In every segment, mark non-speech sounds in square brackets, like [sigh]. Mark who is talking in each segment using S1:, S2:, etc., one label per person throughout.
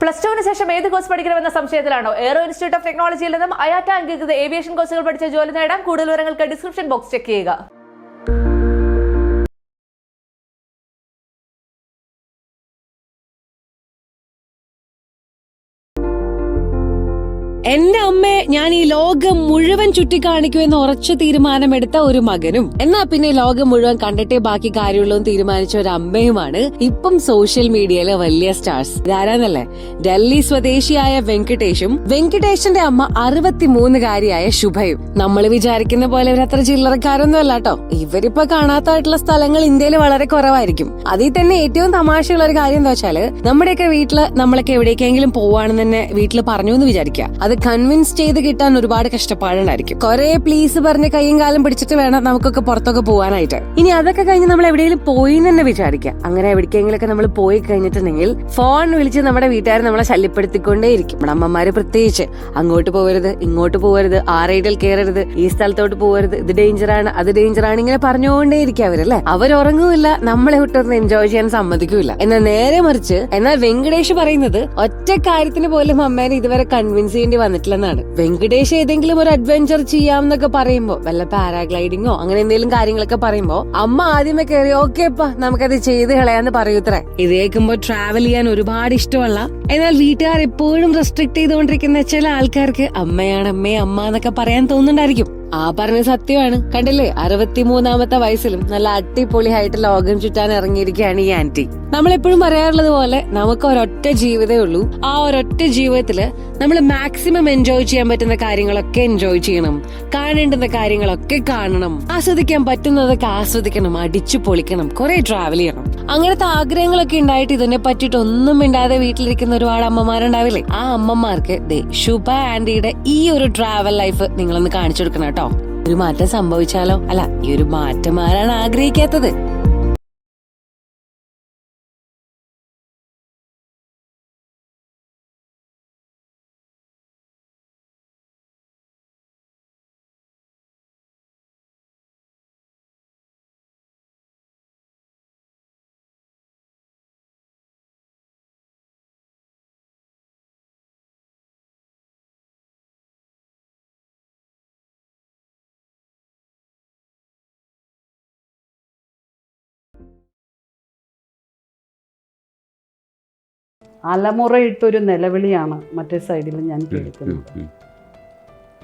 S1: Plus ടുവിന് ശേഷം ഏത് കോഴ്സ് പഠിക്കണമെന്ന സംശയത്തിലാണോ? എയറോ ഇൻസ്റ്റിറ്റ്യൂട്ട് ഓഫ് ടെക്നോളജിയിൽ നിന്നും അയാറ്റ അംഗീകൃത ഏവിയേഷൻ കോഴ്സുകൾ പഠിച്ച ജോലി നേടാം കൂടുതൽ വിവരങ്ങൾക്ക് ഡിസ്ക്രിപ്ഷൻ ബോക്സ് ചെക്ക് ചെയ്യുക.
S2: എന്റെ അമ്മയെ ഞാൻ ഈ ലോകം മുഴുവൻ ചുറ്റിക്കാണിക്കുമെന്ന് ഉറച്ച തീരുമാനമെടുത്ത ഒരു മകനും. എന്നാ പിന്നെ ലോകം മുഴുവൻ കണ്ടിട്ടേ ബാക്കി കാര്യമുള്ളൂ തീരുമാനിച്ച ഒരു അമ്മയുമാണ് ഇപ്പം സോഷ്യൽ മീഡിയയിലെ വലിയ സ്റ്റാർസ്. ഇതാരാന്നല്ലേ? ഡൽഹി സ്വദേശിയായ വെങ്കടേഷും വെങ്കടേഷിന്റെ അമ്മ അറുപത്തിമൂന്നുകാരിയായ ശുഭയും. നമ്മൾ വിചാരിക്കുന്ന പോലെ ഇവരത്ര ചില്ലറക്കാരൊന്നും അല്ല കേട്ടോ ഇവരിപ്പോ കാണാത്തതായിട്ടുള്ള സ്ഥലങ്ങൾ ഇന്ത്യയിൽ വളരെ കുറവായിരിക്കും. അതിൽ തന്നെ ഏറ്റവും തമാശയുള്ള ഒരു കാര്യം എന്താ വെച്ചാൽ നമ്മുടെയൊക്കെ വീട്ടിൽ നമ്മളൊക്കെ എവിടേക്കെങ്കിലും പോവാണെന്ന് തന്നെ വീട്ടിൽ പറഞ്ഞു എന്ന് വിചാരിക്കുക. അത് കൺവിൻസ് ചെയ്ത് കിട്ടാൻ ഒരുപാട് കഷ്ടപ്പാടുണ്ടായിരിക്കും കുറെ പ്ലീസ് പറഞ്ഞ് കൈയും കാലം പിടിച്ചിട്ട് വേണം നമുക്കൊക്കെ പുറത്തൊക്കെ പോകാനായിട്ട് ഇനി അതൊക്കെ കഴിഞ്ഞ് നമ്മൾ എവിടെയെങ്കിലും പോയി തന്നെ വിചാരിക്കുക. അങ്ങനെ എവിടേക്കെങ്കിലൊക്കെ നമ്മൾ പോയി കഴിഞ്ഞിട്ടുണ്ടെങ്കിൽ ഫോൺ വിളിച്ച് നമ്മുടെ വീട്ടുകാർ നമ്മളെ ശല്യപ്പെടുത്തിക്കൊണ്ടേയിരിക്കും. നമ്മുടെ അമ്മമാര് പ്രത്യേകിച്ച് അങ്ങോട്ട് പോകരുത് ഇങ്ങോട്ട് പോകരുത് ആ റൈഡിൽ കയറരുത് ഈ സ്ഥലത്തോട്ട് പോകരുത് ഇത് ഡേഞ്ചർ ആണ് അത് ഡേഞ്ചർ ആണ് ഇങ്ങനെ പറഞ്ഞുകൊണ്ടേയിരിക്കും അവരല്ലേ അവരുറങ്ങുമില്ല നമ്മളെ വിട്ടൊന്ന് എൻജോയ് ചെയ്യാൻ സമ്മതിക്കൂല. എന്നാൽ നേരെ മറിച്ച് എന്നാൽ വെങ്കടേഷ് പറയുന്നത് ഒറ്റ കാര്യത്തിന് പോലും അമ്മേനെ ഇതുവരെ കൺവിൻസ് ചെയ്യേണ്ടി വന്നിട്ടില്ലെന്നാണ്. വെങ്കടേഷ് ഏതെങ്കിലും ഒരു അഡ്വഞ്ചർ ചെയ്യാം എന്നൊക്കെ പറയുമ്പോ വല്ല പാരാഗ്ലൈഡിങ്ങോ അങ്ങനെ എന്തെങ്കിലും കാര്യങ്ങളൊക്കെ പറയുമ്പോ അമ്മ ആദ്യമേ കയറി ഓക്കേപ്പാ നമുക്കത് ചെയ്ത് കളയാന്ന് പറയൂത്രേ ഇത് കേൾക്കുമ്പോ ട്രാവൽ ചെയ്യാൻ ഒരുപാട് ഇഷ്ടമല്ല. എന്നാൽ വീട്ടുകാർ എപ്പോഴും റെസ്ട്രിക്ട് ചെയ്തുകൊണ്ടിരിക്കുന്ന ചില ആൾക്കാർക്ക് അമ്മയാണ് അമ്മേ അമ്മ എന്നൊക്കെ പറയാൻ തോന്നുന്നുണ്ടായിരിക്കും. ആ പറഞ്ഞ സത്യമാണ്. കണ്ടില്ലേ? അറുപത്തിമൂന്നാമത്തെ വയസ്സിലും നല്ല അടിപൊളി ആയിട്ട് ലോകം ചുറ്റാൻ ഇറങ്ങിയിരിക്കുകയാണ് ഈ ആന്റി. നമ്മളെപ്പോഴും പറയാറുള്ളത് പോലെ നമുക്ക് ഒരൊറ്റ ജീവിതമേ ഉള്ളൂ. ആ ഒരൊറ്റ ജീവിതത്തിൽ നമ്മൾ മാക്സിമം എൻജോയ് ചെയ്യാൻ പറ്റുന്ന കാര്യങ്ങളൊക്കെ എൻജോയ് ചെയ്യണം. കാണേണ്ടുന്ന കാര്യങ്ങളൊക്കെ കാണണം. ആസ്വദിക്കാൻ പറ്റുന്നതൊക്കെ ആസ്വദിക്കണം. അടിച്ചു പൊളിക്കണം. കുറെ ട്രാവൽ ചെയ്യണം. അങ്ങനത്തെ ആഗ്രഹങ്ങളൊക്കെ ഉണ്ടായിട്ട് ഇതിനെ പറ്റിയിട്ട് ഒന്നും മിണ്ടാതെ വീട്ടിലിരിക്കുന്ന ഒരുപാട് അമ്മമാരുണ്ടാവില്ലേ? ആ അമ്മമാർക്ക് ദേ ശുഭ ആന്റിയുടെ ഈ ഒരു ട്രാവൽ ലൈഫ് നിങ്ങളൊന്ന് കാണിച്ചു കൊടുക്കണം കേട്ടോ. ഒരു മാറ്റം സംഭവിച്ചാലോ? അല്ല ഈ ഒരു മാറ്റം ആരാണ് ആഗ്രഹിക്കാത്തത്.
S3: അലമുറയിട്ടൊരു നിലവിളിയാണ് മറ്റേ സൈഡിൽ ഞാൻ കേൾക്കുന്നത്.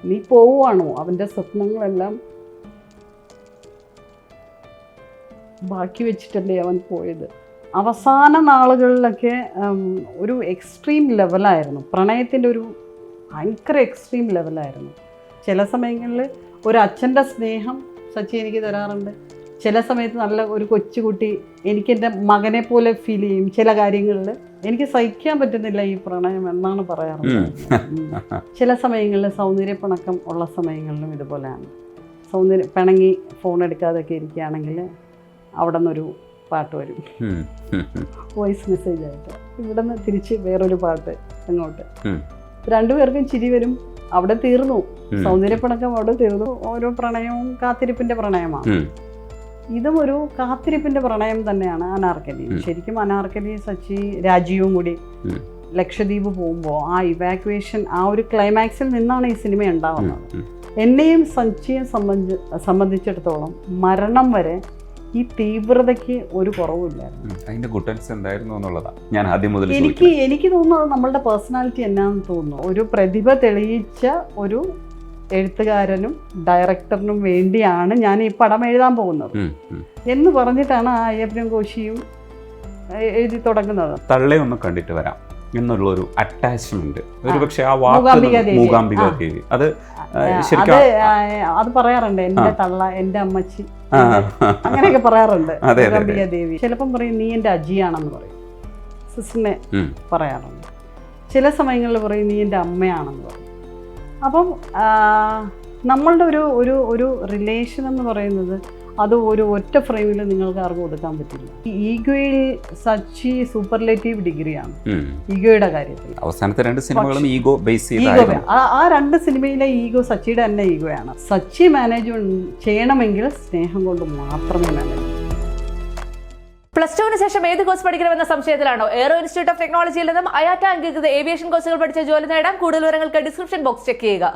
S3: നീ പോവുകയാണോ അവന്റെ സ്വപ്നങ്ങളെല്ലാം ബാക്കി വെച്ചിട്ടല്ലേ അവൻ പോയത്. അവസാന നാളുകളിലൊക്കെ ഒരു എക്സ്ട്രീം ലെവലായിരുന്നു പ്രണയത്തിന്റെ ഒരു ഭയങ്കര എക്സ്ട്രീം ലെവലായിരുന്നു ചില സമയങ്ങളിൽ ഒരു അച്ഛന്റെ സ്നേഹം സച്ചി എനിക്ക് തരാറുണ്ട്. ചില സമയത്ത് നല്ല ഒരു കൊച്ചുകുട്ടി എനിക്ക് എന്റെ മകനെ പോലെ ഫീൽ ചെയ്യും ചില കാര്യങ്ങളിൽ. എനിക്ക് സഹിക്കാൻ പറ്റുന്നില്ല ഈ പ്രണയം എന്നാണ് പറയാറുള്ളത്. ചില സമയങ്ങളിൽ സൗന്ദര്യ പിണക്കം ഉള്ള സമയങ്ങളിലും ഇതുപോലെയാണ്. സൗന്ദര്യം പിണങ്ങി ഫോൺ എടുക്കാതൊക്കെ ഇരിക്കുകയാണെങ്കിൽ അവിടെ നിന്നൊരു പാട്ട് വരും. വോയിസ് മെസ്സേജ് ആയിട്ട്. ഇവിടെ നിന്ന് തിരിച്ച് വേറൊരു പാട്ട് അങ്ങോട്ട്. രണ്ടുപേർക്കും ചിരി വരും അവിടെ തീർന്നു. സൗന്ദര്യപ്പിണക്കം അവിടെ തീർന്നു. ഓരോ പ്രണയവും കാത്തിരിപ്പിന്റെ പ്രണയമാണ്. ഇതും ഒരു കാത്തിരിപ്പിന്റെ പ്രണയം തന്നെയാണ് അനാർക്കലി. ശരിക്കും അനാർക്കലി സച്ചി രാജീവും കൂടി ലക്ഷദ്വീപ് പോകുമ്പോൾ ആ ഇവാക്വേഷൻ ആ ഒരു ക്ലൈമാക്സിൽ നിന്നാണ് ഈ സിനിമ ഉണ്ടാവുന്നത്. എന്നെയും സച്ചിയെ സംബന്ധി സംബന്ധിച്ചിടത്തോളം മരണം വരെ ഈ തീവ്രതയ്ക്ക് ഒരു കുറവുമില്ലായിരുന്നു.
S4: അതിന്റെ എന്തായിരുന്നു ഞാൻ ആദ്യം മുതൽ
S3: എനിക്ക് എനിക്ക് തോന്നുന്നത് നമ്മളുടെ പേഴ്സണാലിറ്റി എന്നാന്ന് തോന്നുന്നു. ഒരു പ്രതിഭ തെളിയിച്ച ഒരു എഴുത്തുകാരനും ഡയറക്ടറിനും വേണ്ടിയാണ് ഞാൻ ഈ പടം എഴുതാൻ പോകുന്നത്. എന്ന് പറഞ്ഞിട്ടാണ് ആ അയ്യപ്പനും കോശിയും എഴുതി തുടങ്ങുന്നത്.
S4: തള്ളെ ഒന്ന് കണ്ടിട്ട് വരാം എന്നുള്ള ഒരു അറ്റാച്ച്മെന്റ് ഒരു
S3: ആ.
S4: പക്ഷെ ആ വാക്ക്
S3: മൂകാംബിക ദേവി.
S4: അത്
S3: അത്
S4: ശരിക്കും
S3: അത് പറയാറുണ്ട് എന്റെ തള്ള എന്റെ അമ്മച്ചി. അങ്ങനെയൊക്കെ പറയാറുണ്ട്. [laughs] മൂകാംബിക ദേവി. ചിലപ്പം പറയും നീ എന്റെ അജിയാണെന്ന് പറയും.
S4: സിസ്റ്റിനെ.
S3: പറയാറുണ്ട്. ചില സമയങ്ങളിൽ പറയും നീ എന്റെ അമ്മയാണെന്ന് പറയും. അപ്പം നമ്മളുടെ ഒരു ഒരു ഒരു റിലേഷൻ എന്ന് പറയുന്നത് അത് ഒരു ഒറ്റ ഫ്രെയിമിൽ നിങ്ങൾക്ക് ആർക്കും കൊടുക്കാൻ പറ്റില്ല. ഈഗോയിൽ സച്ചി സൂപ്പർലേറ്റീവ് ഡിഗ്രിയാണ് ഈഗോയുടെ കാര്യത്തിൽ.
S4: അവസാനത്തെ രണ്ട് സിനിമകളും ഈഗോ ബേസ്
S3: ഈഗോ ആ രണ്ട് സിനിമയിലെ ഈഗോ സച്ചിയുടെ തന്നെ ഈഗോയാണ്. സച്ചി മാനേജ്മെന്റ് ചെയ്യണമെങ്കിൽ സ്നേഹം കൊണ്ട് മാത്രമേ മാനേജ്
S1: പ്ലസ് ടുവിന് ശേഷം ഏത് കോഴ്സ് പഠിക്കണമെന്ന സംശയത്തിലാണോ? എയറോ ഇൻസ്റ്റിറ്റ്യൂട്ട് ഓഫ് ടെക്നോളജിയിൽ നിന്നും അയാറ്റ അംഗീകൃത ഏവിയേഷൻ കോഴ്സുകൾ പഠിച്ച ജോലി നേടാൻ കൂടുതൽ വിവരങ്ങൾക്ക് ഡിസ്ക്രിപ്ഷൻ ബോക്സ് ചെക്ക് ചെയ്യുക.